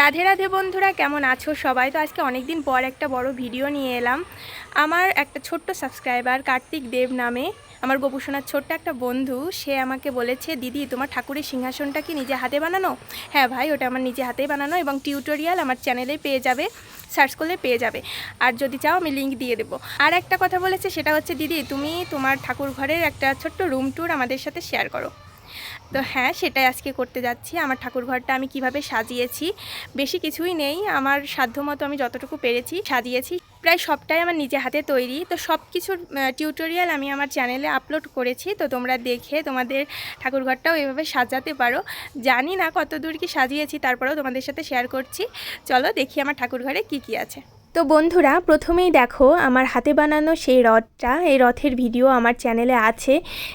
রাধে রাধে বন্ধুরা, কেমন আছো সবাই? তো আজকে অনেক দিন পর একটা বড় ভিডিও নিয়ে এলাম। আমার একটা ছোট্ট সাবস্ক্রাইবার কার্তিক দেব নামে, আমার গোপুসোনার ছোট্ট একটা বন্ধু, সে আমাকে বলেছে, দিদি, তোমার ঠাকুরের সিংহাসনটা কি নিজে হাতে বানানো? হ্যাঁ ভাই, ওটা আমার নিজে হাতেই বানানো এবং টিউটোরিয়াল আমার চ্যানেলে পেয়ে যাবে সার্চ করলে পেয়ে যাবে। আর যদি চাও, আমি লিঙ্ক দিয়ে দেবো। আর একটা কথা বলেছে, সেটা হচ্ছে, দিদি, তুমি তোমার ঠাকুর ঘরের একটা ছোট্ট রুম ট্যুর আমাদের সাথে শেয়ার করো। তো হ্যাঁ সেটাই আজকে করতে যাচ্ছি। আমার ঠাকুর ঘরটা আমি কীভাবে সাজিয়েছি, বেশি কিছুই নেই। আমার সাধ্যমতো আমি যতটুকু পেরেছি সাজিয়েছি। প্রায় সবটাই আমার নিজে হাতে তৈরি। তো সব কিছুর টিউটোরিয়াল আমি আমার চ্যানেলে আপলোড করেছি। তো তোমরা দেখে তোমাদের ঠাকুর ঘরটাও এভাবে সাজাতে পারো। জানি না কত দূর কি সাজিয়েছি, তারপরেও তোমাদের সাথে শেয়ার করছি। চলো দেখি আমার ঠাকুর ঘরে কি কি আছে। তো বন্ধুরা, প্রথমেই দেখো আমার হাতে বানানো সেই রথটা। এই রথের ভিডিও আমার চ্যানেলে আছে।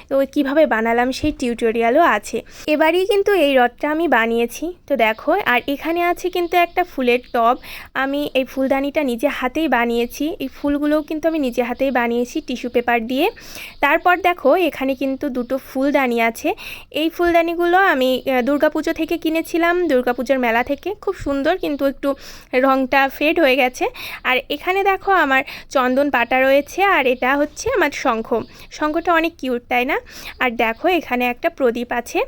তো কীভাবে বানালাম সেই টিউটোরিয়ালও আছে। এবারেই কিন্তু এই রথটা আমি বানিয়েছি। তো দেখো, আর এখানে আছে কিন্তু একটা ফুলের টব। আমি এই ফুলদানিটা নিজে হাতেই বানিয়েছি। এই ফুলগুলোও কিন্তু আমি নিজে হাতেই বানিয়েছি টিস্যু পেপার দিয়ে। তারপর দেখো, এখানে কিন্তু দুটো ফুলদানি আছে। এই ফুলদানিগুলো আমি দুর্গাপুজো থেকে কিনেছিলাম। দুর্গাপুজোর মেলা থেকে। খুব সুন্দর কিন্তু একটু রংটা ফেড হয়ে গেছে। আর এখানে দেখো আমার চন্দন পাটা রয়েছে আর এটা হচ্ছে আমার শঙ্খ। শঙ্খটা অনেক কিউট, তাই না? আর দেখো এখানে একটা প্রদীপ আছে।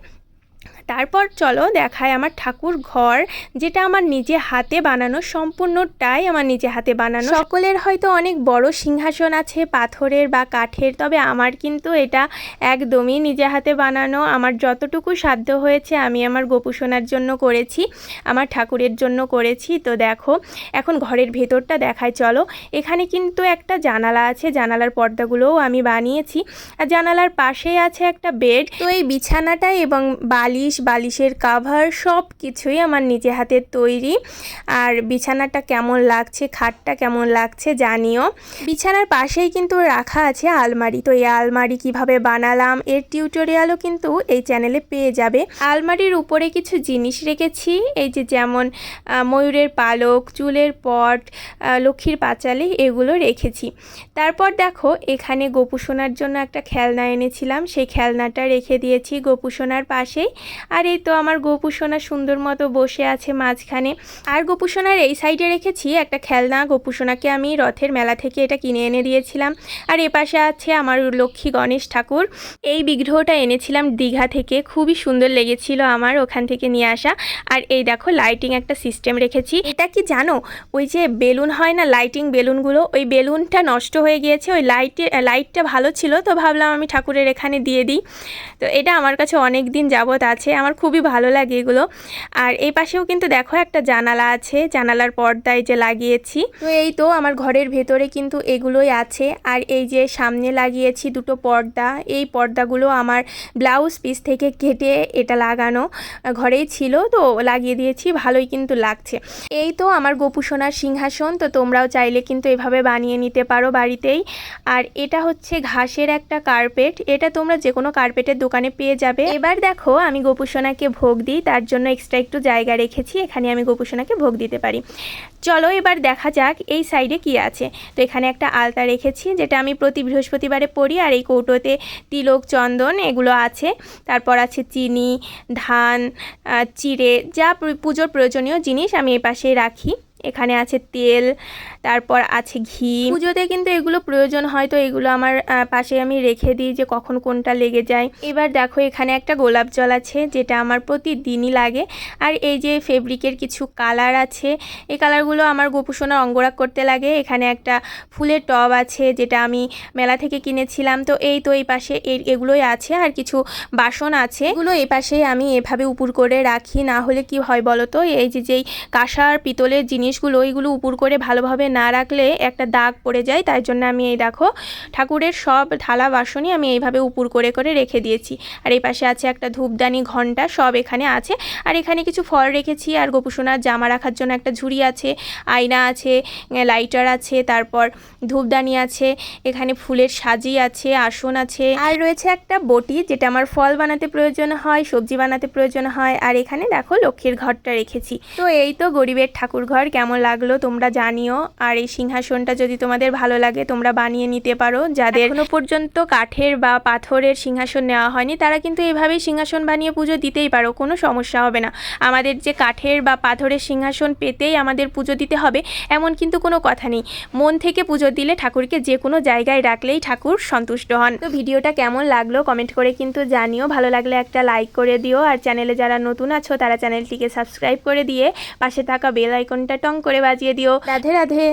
তারপর চলো দেখায় আমার ঠাকুর ঘর, যেটা আমার নিজে হাতে বানানো, সম্পূর্ণটাই আমার নিজে হাতে বানানো। সকলের হয়তো অনেক বড় সিংহাসন আছে, পাথরের বা কাঠের, তবে আমার কিন্তু এটা একদমই নিজে হাতে বানানো। আমার যতটুকু সাধ্য হয়েছে আমি আমার গোপুসোনার জন্য করেছি, আমার ঠাকুরের জন্য করেছি। তো দেখো, এখন ঘরের ভেতরটা দেখায় চলো। এখানে কিন্তু একটা জানালা আছে, জানালার পর্দাগুলোও আমি বানিয়েছি। আর জানালার পাশেই আছে একটা বেড। তো এই বিছানাটা এবং বালিশ বালিশের কাভার সব কিছুই আমার নিজে হাতের তৈরি। আর বিছানাটা কেমন লাগছে, খাটটা কেমন লাগছে জানিও। বিছানার পাশেই কিন্তু রাখা আছে আলমারি। তো এই আলমারি কীভাবে বানালাম এর টিউটোরিয়ালও কিন্তু এই চ্যানেলে পেয়ে যাবে। আলমারির উপরে কিছু জিনিস রেখেছি। এই যে যেমন ময়ূরের পালক, চুলের পট লক্ষ্মীর পাঁচালি এগুলো রেখেছি। তারপর দেখো, এখানে গোপুসোনার জন্য একটা খেলনা এনেছিলাম। সেই খেলনাটা রেখে দিয়েছি গোপুসোনার পাশেই। আর এই তো আমার গোপুসোনা সুন্দর মতো বসে আছে মাঝখানে। আর গোপুসোনার এই সাইডে রেখেছি একটা খেলনা। গোপুসোনাকে আমি রথের মেলা থেকে এটা কিনে এনে দিয়েছিলাম। আর এ পাশে আছে আমার লক্ষ্মী গণেশ ঠাকুর। এই বিগ্রহটা এনেছিলাম দীঘা থেকে। খুবই সুন্দর লেগেছিল আমার ওখান থেকে নিয়ে আসা। আর এই দেখো লাইটিং একটা সিস্টেম রেখেছি। এটা কি জানো? ওই যে বেলুন হয় না লাইটিং বেলুনগুলো? ওই বেলুনটা নষ্ট হয়ে গিয়েছে। ওই লাইটে লাইটটা ভালো ছিল, তো ভাবলাম আমি ঠাকুরের এখানে দিয়ে দিই। তো এটা আমার কাছে অনেক দিন যাবৎ আছে। আমার খুবই ভালো লাগে এগুলো। আর এই পাশেও কিন্তু দেখো একটা জানালা আছে, জানালার পর্দায় যে লাগিয়েছি। তো এই তো আমার ঘরের ভেতরে কিন্তু এগুলোই আছে। আর এই যে সামনে লাগিয়েছি দুটো পর্দা, এই পর্দাগুলো আমার ব্লাউজ পিস থেকে কেটে এটা লাগানো ঘরেই ছিল। তো লাগিয়ে দিয়েছি, ভালোই কিন্তু লাগছে। এই তো আমার গোপুসোনার সিংহাসন, তো তোমরাও চাইলে কিন্তু এভাবে বানিয়ে নিতে পারো বাড়িতেই। আর এটা হচ্ছে ঘাসের একটা কার্পেট, এটা তোমরা যে কোনো কার্পেটের দোকানে পেয়ে যাবে। এবার দেখো আমি গোপুসোনাকে ভোগ দিই, তার জন্য এক্সট্রা একটু জায়গা রেখেছি, এখানে আমি গোপুসোনাকে ভোগ দিতে পারি। চলো এবার দেখা যাক এই সাইডে কি আছে। তো এখানে একটা আলতা রেখেছি, যেটা আমি প্রতি বৃহস্পতিবারে পড়ি আর এই কৌটোতে তিলক, চন্দন এগুলো আছে। তারপর আছে চিনি, ধান চিড়ে, যা পুজোর প্রয়োজনীয় জিনিস আমি এই পাশে রাখি। এখানে আছে তেল তারপর আছে ঘি। পুজোতে কিন্তু এগুলো প্রয়োজন হয়, তো এগুলো আমার পাশে আমি রেখে দিই যে কখন কোনটা লেগে যায়। এবার দেখো এখানে একটা গোলাপ জল আছে, যেটা আমার প্রতিদিনই লাগে। আর এই যে ফেব্রিকের কিছু কালার আছে, এই কালারগুলো আমার গোপুসোনার অঙ্গরাগ করতে লাগে। এখানে একটা ফুলের টব আছে, যেটা আমি মেলা থেকে কিনেছিলাম। তো এই তো এই পাশে এগুলোই আছে, আর কিছু বাসন আছে। এগুলো এই পাশে আমি এভাবে উপুর করে রাখি, না হলে কি হয় বলো তো? এই যে যেই কাঁসার, পিতলের জিনিসগুলো, এগুলো উপুর করে ভালোভাবে না রাখলে একটা দাগ পড়ে যায়, তাই জন্য আমি এই দেখো ঠাকুরের সব থালা বাসনই আমি এইভাবে উপুর করে করে রেখে দিয়েছি। আর এই পাশে আছে একটা ধূপদানি ঘণ্টা, সব এখানে আছে। আর এখানে কিছু ফল রেখেছি, আর গোপুসোনার জামা রাখার জন্য একটা ঝুড়ি আছে, আয়না আছে লাইটার আছে, তারপর ধূপদানি আছে, এখানে ফুলের সাজি আছে, আসন আছে। আর রয়েছে একটা বটি, যেটা আমার ফল বানাতে প্রয়োজন হয়, সবজি বানাতে প্রয়োজন হয়, আর এখানে দেখো লক্ষ্মীর ঘরটা রেখেছি। তো এই তো গরিবের ঠাকুর ঘর কেমন লাগল তোমরা জানিও। আর এই সিংহাসনটা যদি তোমাদের ভালো লাগে, তোমরা বানিয়ে নিতে পারো। যাদের এখনও পর্যন্ত কাঠের বা পাথরের সিংহাসন নেওয়া হয়নি, তারা কিন্তু এভাবেই সিংহাসন বানিয়ে পুজো দিতেই পারো, কোনো সমস্যা হবে না। আমাদের যে কাঠের বা পাথরের সিংহাসন পেতেই আমাদের পুজো দিতে হবে, এমন কিন্তু কোনো কথা নেই। মন থেকে পুজো দিলে ঠাকুরকে যে কোনো জায়গায় রাখলেই ঠাকুর সন্তুষ্ট হন। তো ভিডিওটা কেমন লাগল কমেন্ট করে কিন্তু জানিও। ভালো লাগলে একটা লাইক করে দিও। আর চ্যানেলে যারা নতুন আছো, তারা চ্যানেলটিকে সাবস্ক্রাইব করে দিয়ে পাশে থাকা বেল আইকনটা টং করে বাজিয়ে দিও। রাধে রাধে।